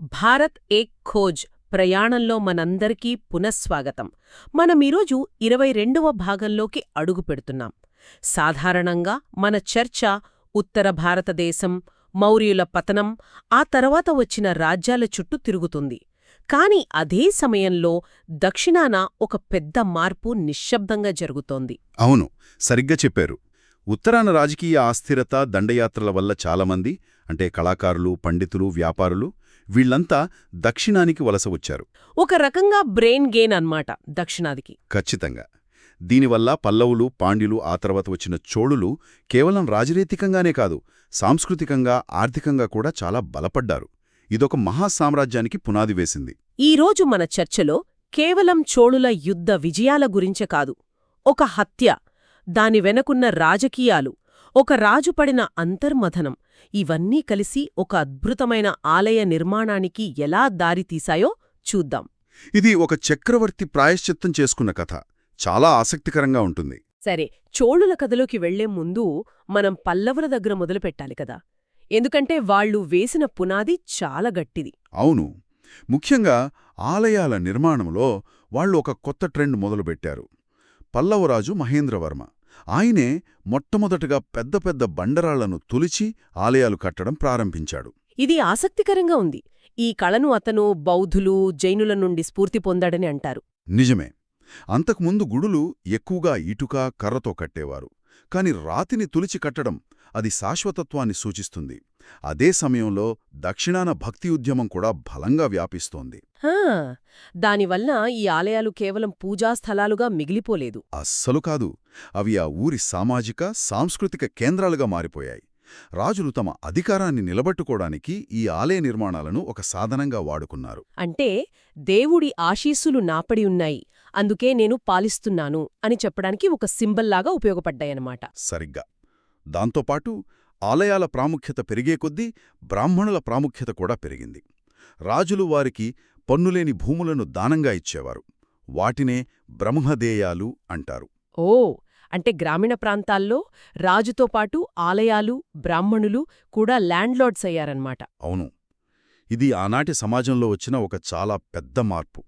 భారత్ ఏక్ ఖోజ్ ప్రయాణంలో మనందరికీ పునఃస్వాగతం. మనం ఈరోజు ఇరవై రెండవ భాగంలోకి అడుగుపెడుతున్నాం సాధారణంగా మన చర్చ ఉత్తర భారతదేశం మౌర్యుల పతనం ఆ తర్వాత వచ్చిన రాజ్యాల చుట్టూ తిరుగుతుంది. కాని అదే సమయంలో దక్షిణాన ఒక పెద్ద మార్పు నిశ్శబ్దంగా జరుగుతోంది. అవును సరిగ్గా చెప్పారు. ఉత్తరాన రాజకీయ అస్థిరత దండయాత్రల వల్ల చాలామంది అంటే కళాకారులు పండితులు వ్యాపారులు వీళ్ళంతా దక్షిణానికి వలస వచ్చారు. ఒక రకంగా బ్రెయిన్ గెయిన్ అన్నమాట దక్షిణాదికి. ఖచ్చితంగా. దీనివల్ల పల్లవులు పాండ్యులు ఆ తర్వాత వచ్చిన చోళులు కేవలం రాజనీతికంగానే కాదు సాంస్కృతికంగా ఆర్థికంగా కూడా చాలా బలపడ్డారు. ఇదొక మహాసామ్రాజ్యానికి పునాది వేసింది. ఈరోజు మన చర్చలో కేవలం చోళుల యుద్ధ విజయాల గురించే కాదు ఒక హత్య దాని వెనకున్న రాజకీయాలు ఒక రాజు పడిన అంతర్మథనం. ఇవన్నీ కలిసి ఒక అద్భుతమైన ఆలయ నిర్మాణానికి ఎలా దారితీశాయో చూద్దాం. ఇది ఒక చక్రవర్తి ప్రాయశ్చిత్తం చేసుకున్న కథ. చాలా ఆసక్తికరంగా ఉంటుంది. సరే చోళుల కథలోకి వెళ్ళే ముందు మనం పల్లవుల దగ్గర మొదలుపెట్టాలి కదా. ఎందుకంటే వాళ్ళు వేసిన పునాది చాలా గట్టిది. అవును. ముఖ్యంగా ఆలయాల నిర్మాణంలో వాళ్ళు ఒక కొత్త ట్రెండ్ మొదలుపెట్టారు. పల్లవరాజు మహేంద్రవర్మ. ఆయనే మొట్టమొదటగా పెద్ద పెద్ద బండరాళ్ళను తులిచి ఆలయాలు కట్టడం ప్రారంభించాడు. ఇది ఆసక్తికరంగా ఉంది. ఈ కళను అతను బౌద్ధులు జైనుల నుండి స్ఫూర్తి పొందాడని అంటారు. నిజమే. అంతకుముందు గుడులు ఎక్కువగా ఇటుక కర్రతో కట్టేవారు. కాని రాతిని తులిచి కట్టడం అది శాశ్వతత్వాన్ని సూచిస్తుంది. అదే సమయంలో దక్షిణాన భక్తి ఉద్యమం కూడా బలంగా వ్యాపిస్తోంది. హా, దానివల్ల ఈ ఆలయాలు కేవలం పూజా స్థలాలుగా మిగిలిపోలేదు. అస్సలు కాదు. అవి ఆ ఊరి సామాజిక సాంస్కృతిక కేంద్రాలుగా మారిపోయాయి. రాజులు తమ అధికారాన్ని నిలబట్టుకోవడానికి ఈ ఆలయ నిర్మాణాలను ఒక సాధనంగా వాడుకున్నారు. అంటే దేవుడి ఆశీస్సులు నాపడి ఉన్నాయి. అందుకే నేను పాలిస్తున్నాను అని చెప్పడానికి ఒక సింబల్లాగా ఉపయోగపడ్డాయన్నమాట. సరిగ్గా. దాంతోపాటు ఆలయాల ప్రాముఖ్యత పెరిగే కొద్దీ బ్రాహ్మణుల ప్రాముఖ్యత కూడా పెరిగింది. రాజులు వారికి పన్నులేని భూములను దానంగా ఇచ్చేవారు. వాటినే బ్రహ్మదేయాలు అంటారు. ఓ అంటే గ్రామీణ ప్రాంతాల్లో రాజుతో పాటు ఆలయాలు బ్రాహ్మణులు కూడా ల్యాండ్లార్డ్స్ అయ్యారన్నమాట. అవును. ఇది ఆనాటి సమాజంలో వచ్చిన ఒక చాలా పెద్ద మార్పు.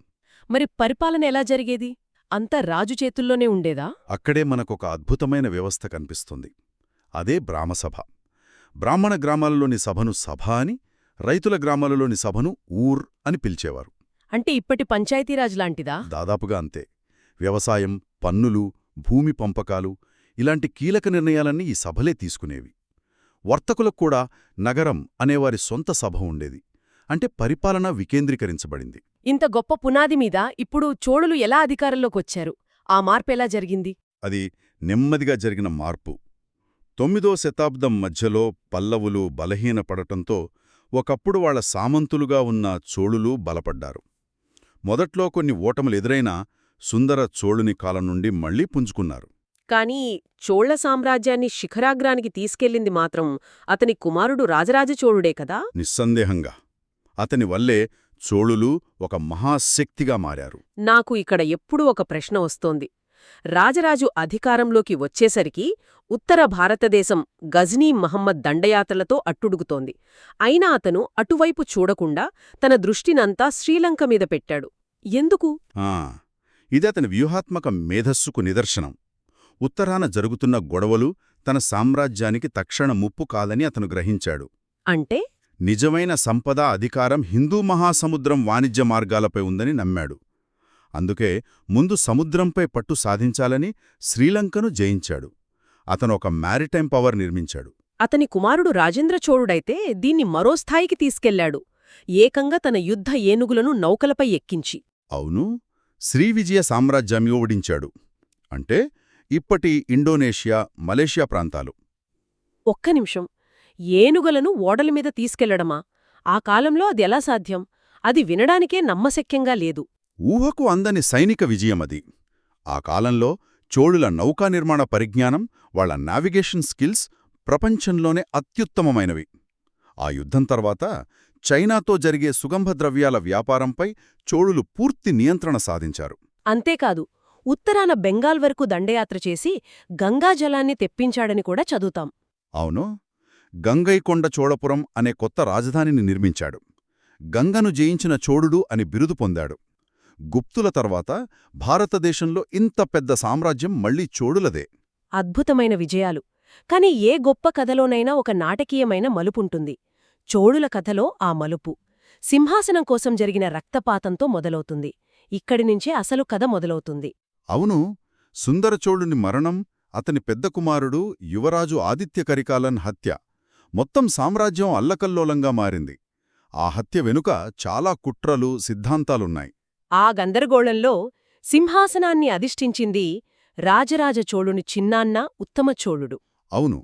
మరి పరిపాలన ఎలా జరిగేది? అంతా రాజు చేతుల్లోనే ఉండేదా? అక్కడే మనకొక అద్భుతమైన వ్యవస్థ కనిపిస్తుంది. అదే బ్రాహ్మసభ బ్రాహ్మణ గ్రామాలలోని సభను సభ అని రైతుల గ్రామాలలోని సభను ఊర్ అని పిలిచేవారు. అంటే ఇప్పటి పంచాయతీరాజ్ లాంటిదా? దాదాపుగా అంతే. వ్యవసాయం పన్నులు భూమి పంపకాలు ఇలాంటి కీలక నిర్ణయాలన్నీ ఈ సభలే తీసుకునేవి. వర్తకులకు కూడా నగరం అనేవారి సొంత సభ ఉండేది. అంటే పరిపాలన వికేంద్రీకరించబడింది. ఇంత గొప్ప పునాది మీద ఇప్పుడు చోళులు ఎలా అధికారంలోకొచ్చారు? ఆ మార్పెలా జరిగింది? అది నెమ్మదిగా జరిగిన మార్పు. తొమ్మిదో శతాబ్దం మధ్యలో పల్లవులు బలహీనపడటంతో ఒకప్పుడు వాళ్ళ సామంతులుగా ఉన్న చోళులు బలపడ్డారు. మొదట్లో కొన్ని ఓటములు ఎదురైనా సుందర చోళుని కాలం నుండి మళ్ళీ పుంజుకున్నారు. కానీ చోళ సామ్రాజ్యాన్ని శిఖరాగ్రానికి తీసుకెళ్ళింది మాత్రం అతని కుమారుడు రాజరాజ చోళుడే కదా? నిస్సందేహంగా. అతని వల్లే చోళులు ఒక మహాశక్తిగా మారారు. నాకు ఇక్కడ ఎప్పుడూ ఒక ప్రశ్న వస్తోంది. రాజరాజు అధికారంలోకి వచ్చేసరికి ఉత్తర భారతదేశం గజ్నీ మహమ్మద్ దండయాత్రలతో అట్టుడుగుతోంది. అయినా అతను అటువైపు చూడకుండా తన దృష్టినంతా శ్రీలంక మీద పెట్టాడు. ఎందుకు? ఆ ఇది అతని వ్యూహాత్మక మేధస్సుకు నిదర్శనం. ఉత్తరాన జరుగుతున్న గొడవలు తన సామ్రాజ్యానికి తక్షణ ముప్పు కాదని అతను గ్రహించాడు. అంటే? నిజమైన సంపద అధికారం హిందూ మహాసముద్రం వాణిజ్య మార్గాలపై ఉందని నమ్మాడు. అందుకే ముందు సముద్రంపై పట్టు సాధించాలని శ్రీలంకను జయించాడు. అతను ఒక మ్యారిటైమ్ పవర్ నిర్మించాడు. అతని కుమారుడు రాజేంద్ర చోళుడైతే దీన్ని మరో స్థాయికి తీసుకెళ్ళాడు. ఏకంగా తన యుద్ధ ఏనుగులను నౌకలపై ఎక్కించి. అవును శ్రీవిజయ సామ్రాజ్యాన్ని ఓడించాడు. అంటే ఇప్పటి ఇండోనేషియా మలేషియా ప్రాంతాలు. ఒక్క నిమిషం. ఏనుగలను ఓడలమీద తీసుకెళ్ళడమా? ఆ కాలంలో అది ఎలా సాధ్యం? అది వినడానికే నమ్మశక్యంగా లేదు. ఊహకు అందని సైనిక విజయమది. ఆ కాలంలో చోళుల నౌకా నిర్మాణ పరిజ్ఞానం వాళ్ళ నావిగేషన్ స్కిల్స్ ప్రపంచంలోనే అత్యుత్తమమైనవి. ఆ యుద్ధం తర్వాత చైనాతో జరిగే సుగంధద్రవ్యాల వ్యాపారంపై చోళులు పూర్తి నియంత్రణ సాధించారు. అంతేకాదు ఉత్తరాన బెంగాల్ వరకు దండయాత్ర చేసి గంగాజలాన్ని తెప్పించాడని కూడా చదువుతాం. అవును గంగైకొండ చోళపురం అనే కొత్త రాజధానిని నిర్మించాడు. గంగను జయించిన చోళుడు అని బిరుదు పొందాడు. గుప్తుల తర్వాత భారతదేశంలో ఇంత పెద్ద సామ్రాజ్యం మళ్ళీ చోళులదే అద్భుతమైన విజయాలు. కాని ఏ గొప్ప కథలోనైనా ఒక నాటకీయమైన మలుపుంటుంది. చోళుల కథలో ఆ మలుపు. సింహాసనం కోసం జరిగిన రక్తపాతంతో మొదలవుతుంది. ఇక్కడి నుంచే అసలు కథ మొదలవుతుంది. అవును సుందరచోళుని మరణం అతని పెద్ద కుమారుడు యువరాజు ఆదిత్య కరికాలన్ హత్య. మొత్తం సామ్రాజ్యం అల్లకల్లోలంగా మారింది. ఆ హత్య వెనుక చాలా కుట్రలు సిద్ధాంతాలున్నాయి. ఆ గందరగోళంలో సింహాసనాన్ని అధిష్ఠించింది రాజరాజ చోళుని చిన్నాన్న ఉత్తమ చోళుడు అవును.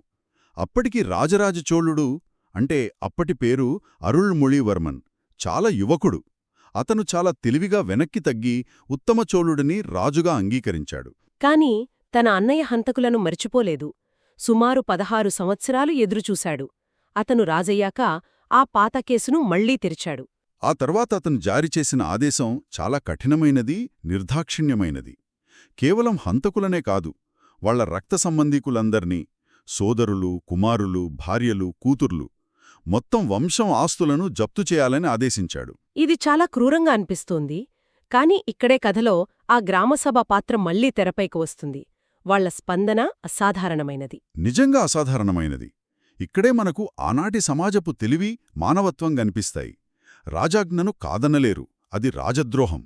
అప్పటికి రాజరాజ చోళుడు అంటే అప్పటి పేరు అరుళ్మొళివర్మన్ చాలా యువకుడు. అతను చాలా తెలివిగా వెనక్కి తగ్గి ఉత్తమ చోళుడిని రాజుగా అంగీకరించాడు. కాని తన అన్నయ్య హంతకులను మరిచిపోలేదు. సుమారు పదహారు సంవత్సరాలు ఎదురుచూశాడు. అతను రాజయ్యాక ఆ పాత కేసును మళ్ళీ తెరిచాడు. ఆ తర్వాత అతను జారీ చేసిన ఆదేశం చాలా కఠినమైనది నిర్దాక్షిణ్యమైనది. కేవలం హంతకులనే కాదు వాళ్ళ రక్త సంబంధీకులందర్నీ సోదరులు కుమారులు భార్యలు కూతుర్లు మొత్తం వంశం ఆస్తులను జప్తు చేయాలని ఆదేశించాడు. ఇది చాలా క్రూరంగా అనిపిస్తోంది కాని ఇక్కడే కథలో ఆ గ్రామసభ పాత్ర మళ్ళీ తెరపైకి వస్తుంది. వాళ్ళ స్పందన అసాధారణమైనది. నిజంగా అసాధారణమైనది. ఇక్కడే మనకు ఆనాటి సమాజపు తెలివి మానవత్వం గనిపిస్తాయి రాజాజ్ఞను కాదనలేరు. అది రాజద్రోహం.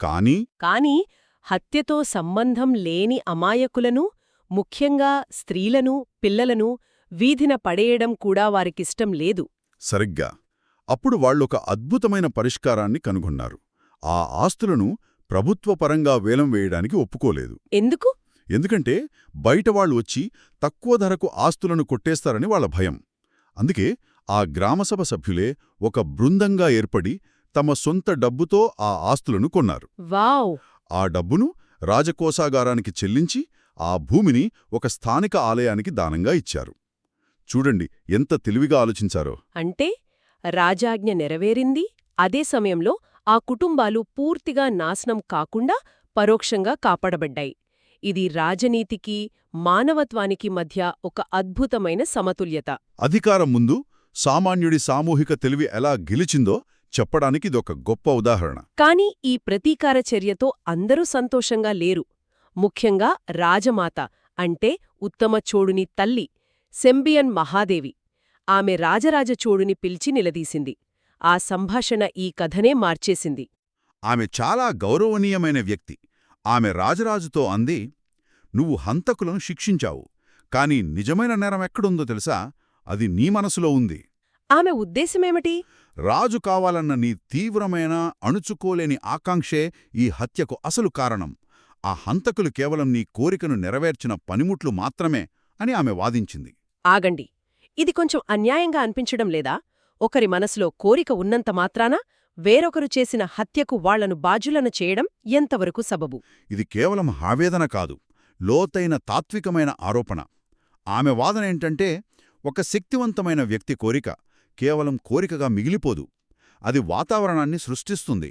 కానీ కాని హత్యతో సంబంధం లేని అమాయకులను ముఖ్యంగా స్త్రీలను పిల్లలను వీధిన పడేయడం కూడా వారికిష్టం లేదు. సరిగ్గా. అప్పుడు వాళ్ళొక అద్భుతమైన పరిష్కారాన్ని కనుగొన్నారు. ఆ ఆస్తులను ప్రభుత్వపరంగా వేలం వేయడానికి ఒప్పుకోలేదు. ఎందుకు? ఎందుకంటే బయట వాళ్ళు వచ్చి తక్కువ ధరకు ఆస్తులను కొట్టేస్తారని వాళ్ళ భయం. అందుకే ఆ గ్రామసభ సభ్యులే ఒక బృందంగా ఏర్పడి తమ సొంత డబ్బుతో ఆ ఆస్తులను కొన్నారు. వావ్! ఆ డబ్బును రాజకోశాగారానికి చెల్లించి ఆ భూమిని ఒక స్థానిక ఆలయానికి దానంగా ఇచ్చారు. చూడండి ఎంత తెలివిగా ఆలోచించారో. అంటే రాజాజ్ఞ నెరవేరింది అదే సమయంలో ఆ కుటుంబాలు పూర్తిగా నాశనం కాకుండా పరోక్షంగా కాపాడబడ్డాయి. ఇది రాజనీతికి మానవత్వానికి మధ్య ఒక అద్భుతమైన సమతుల్యత. అధికారం ముందు సామాన్యుడి సామూహిక తెలివి ఎలా గెలిచిందో చెప్పడానికి ఇదొక గొప్ప ఉదాహరణ. కాని ఈ ప్రతీకార చర్యతో అందరూ సంతోషంగా లేరు. ముఖ్యంగా రాజమాత అంటే ఉత్తమ చోడుని తల్లి సెంబియన్ మహాదేవి. ఆమె రాజరాజ చోడుని పిలిచి నిలదీసింది. ఆ సంభాషణ ఈ కథనే మార్చేసింది. ఆమె చాలా గౌరవనీయమైన వ్యక్తి. ఆమె రాజరాజుతో అంది నువ్వు హంతకులను శిక్షించావు. కాని నిజమైన నేరం ఎక్కడుందో తెలుసా? అది నీ మనసులో ఉంది. ఆమె ఉద్దేశమేమిటి? రాజు కావాలన్న నీ తీవ్రమైన అణుచుకోలేని ఆకాంక్షే ఈ హత్యకు అసలు కారణం. ఆ హంతకులు కేవలం నీ కోరికను నెరవేర్చిన పనిముట్లు మాత్రమే అని ఆమె వాదించింది. ఆగండి. ఇది కొంచెం అన్యాయంగా అనిపించడం లేదా? ఒకరి మనసులో కోరిక ఉన్నంత మాత్రాన వేరొకరు చేసిన హత్యకు వాళ్ళను బాజులను చేయడం ఎంతవరకు సబబు? ఇది కేవలం ఆవేదన కాదు లోతైన తాత్వికమైన ఆరోపణ. ఆమె వాదనేంటంటే ఒక శక్తివంతమైన వ్యక్తి కోరిక కేవలం కోరికగా మిగిలిపోదు. అది వాతావరణాన్ని సృష్టిస్తుంది.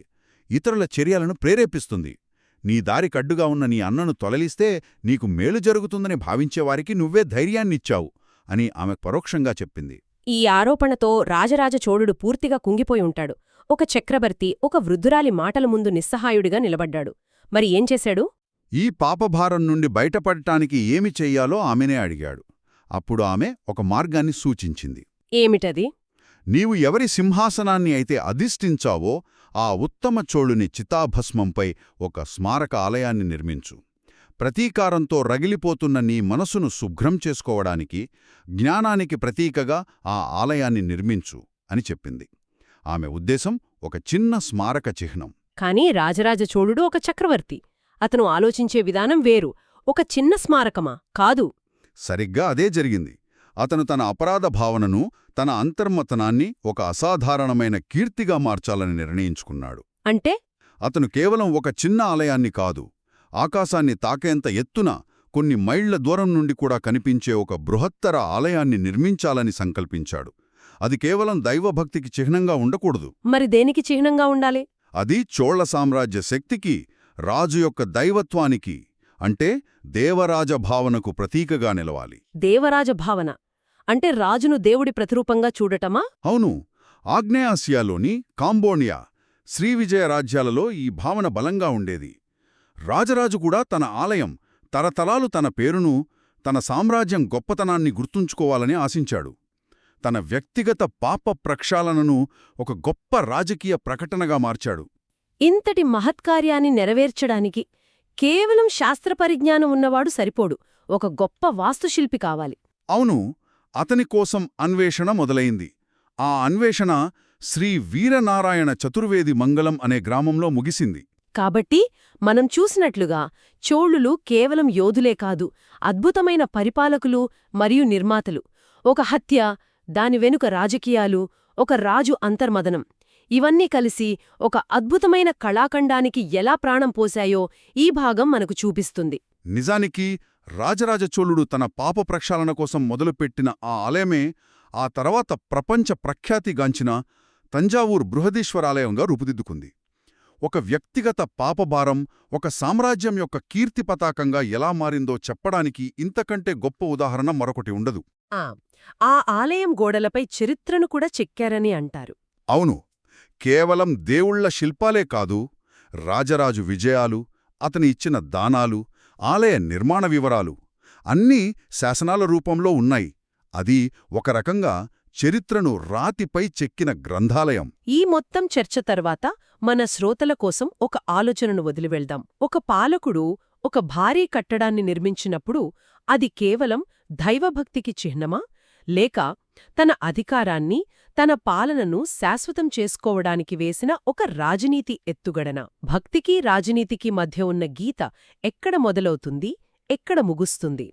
ఇతరుల చర్యలను ప్రేరేపిస్తుంది. నీ దారి కడ్డుగా ఉన్న నీ అన్నను తొలలిస్తే నీకు మేలు జరుగుతుందని భావించేవారికి నువ్వే ధైర్యాన్నిచ్చావు అని ఆమె పరోక్షంగా చెప్పింది. ఈ ఆరోపణతో రాజరాజ చోళుడు పూర్తిగా కుంగిపోయి ఉంటాడు. ఒక చక్రవర్తి ఒక వృద్ధురాలి మాటల ముందు నిస్సహాయుడిగా నిలబడ్డాడు. మరి ఏం చేశాడు? ఈ పాపభారం నుండి బయటపడటానికి ఏమి చెయ్యాలో ఆమెనే అడిగాడు. అప్పుడు ఆమె ఒక మార్గాన్ని సూచించింది. ఏమిటది? నీవు ఎవరి సింహాసనాన్ని అయితే అధిష్ఠించావో ఆ ఉత్తమ చోళుని చితాభస్మంపై ఒక స్మారక ఆలయాన్ని నిర్మించు. ప్రతీకారంతో రగిలిపోతున్న నీ మనసును శుభ్రం చేసుకోవడానికి జ్ఞానానికి ప్రతీకగా ఆ ఆలయాన్ని నిర్మించు అని చెప్పింది. ఆమె ఉద్దేశం ఒక చిన్న స్మారక చిహ్నం. కాని రాజరాజ చోళుడు ఒక చక్రవర్తి. అతను ఆలోచించే విధానం వేరు. ఒక చిన్న స్మారకమా? కాదు. సరిగ్గా అదే జరిగింది. అతను తన అపరాధ భావనను తన అంతర్మతనాన్ని ఒక అసాధారణమైన కీర్తిగా మార్చాలని నిర్ణయించుకున్నాడు. అంటే? అతను కేవలం ఒక చిన్న ఆలయాన్ని కాదు ఆకాశాన్ని తాకేంత ఎత్తున కొన్ని మైళ్ళ దూరం నుండి కూడా కనిపించే ఒక బృహత్తర ఆలయాన్ని నిర్మించాలని సంకల్పించాడు. అది కేవలం దైవభక్తికి చిహ్నంగా ఉండకూడదు. మరి దేనికి చిహ్నంగా ఉండాలి? అది చోళ సామ్రాజ్య శక్తికి రాజు యొక్క దైవత్వానికి అంటే దేవరాజ భావనకు ప్రతీకగా నిలవాలి. దేవరాజ భావన అంటే రాజును దేవుడి ప్రతిరూపంగా చూడటమా? అవును. ఆగ్నేయాసియాలోని కాంబోనియా శ్రీవిజయ రాజ్యాలలో ఈ భావన బలంగా ఉండేది. రాజరాజు కూడా తన ఆలయం తరతరాలు తన పేరును తన సామ్రాజ్యం గొప్పతనాన్ని గుర్తుంచుకోవాలని ఆశించాడు. తన వ్యక్తిగత పాప ప్రక్షాళనను ఒక గొప్ప రాజకీయ ప్రకటనగా మార్చాడు. ఇంతటి మహత్కార్యాన్ని నెరవేర్చడానికి కేవలం శాస్త్ర పరిజ్ఞానం ఉన్నవాడు సరిపోడు. ఒక గొప్ప వాస్తుశిల్పి కావాలి. అవును అతని కోసం అన్వేషణ మొదలైంది. ఆ అన్వేషణ శ్రీ వీరనారాయణ చతుర్వేది మంగళం అనే గ్రామంలో ముగిసింది. కాబట్టి మనం చూసినట్లుగా చోళులు కేవలం యోధులే కాదు అద్భుతమైన పరిపాలకులు మరియు నిర్మాతలు. ఒక హత్య దాని వెనుక రాజకీయాలు ఒక రాజు అంతర్మదనం. ఇవన్నీ కలిసి ఒక అద్భుతమైన కళాఖండానికి ఎలా ప్రాణం పోశాయో ఈ భాగం మనకు చూపిస్తుంది. నిజానికి రాజరాజ చోళుడు తన పాప ప్రక్షాళన కోసం మొదలుపెట్టిన ఆ ఆలయమే ఆ తర్వాత ప్రపంచ ప్రఖ్యాతిగాంచిన తంజావూర్ బృహదీశ్వరాలయంగా రూపుదిద్దుకుంది. ఒక వ్యక్తిగత పాపభారం ఒక సామ్రాజ్యం యొక్క కీర్తి పతాకంగా ఎలా మారిందో చెప్పడానికి ఇంతకంటే గొప్ప ఉదాహరణ మరొకటి ఉండదు. ఆ ఆ ఆలయం గోడలపై చరిత్రను కూడా చెక్కారని అంటారు. అవును కేవలం దేవుళ్ళ శిల్పాలే కాదు రాజరాజు విజయాలు అతని ఇచ్చిన దానాలు ఆలయ నిర్మాణ వివరాలు అన్నీ శాసనాల రూపంలో ఉన్నాయి. అది ఒక రకంగా చరిత్రను రాతిపై చెక్కిన గ్రంథాలయం. ఈ మొత్తం చర్చ తర్వాత మన శ్రోతల కోసం ఒక ఆలోచనను వదిలివెళ్దాం ఒక పాలకుడు ఒక భారీ కట్టడాన్ని నిర్మించినప్పుడు అది కేవలం దైవభక్తికి చిహ్నమా లేక తన అధికారాన్ని తన పాలనను శాశ్వతం చేసుకోవడానికి వేసిన ఒక రాజనీతి ఎత్తుగడన. భక్తికి రాజనీతికి మధ్య ఉన్న గీత ఎక్కడ మొదలవుతుంది ఎక్కడ ముగుస్తుంది?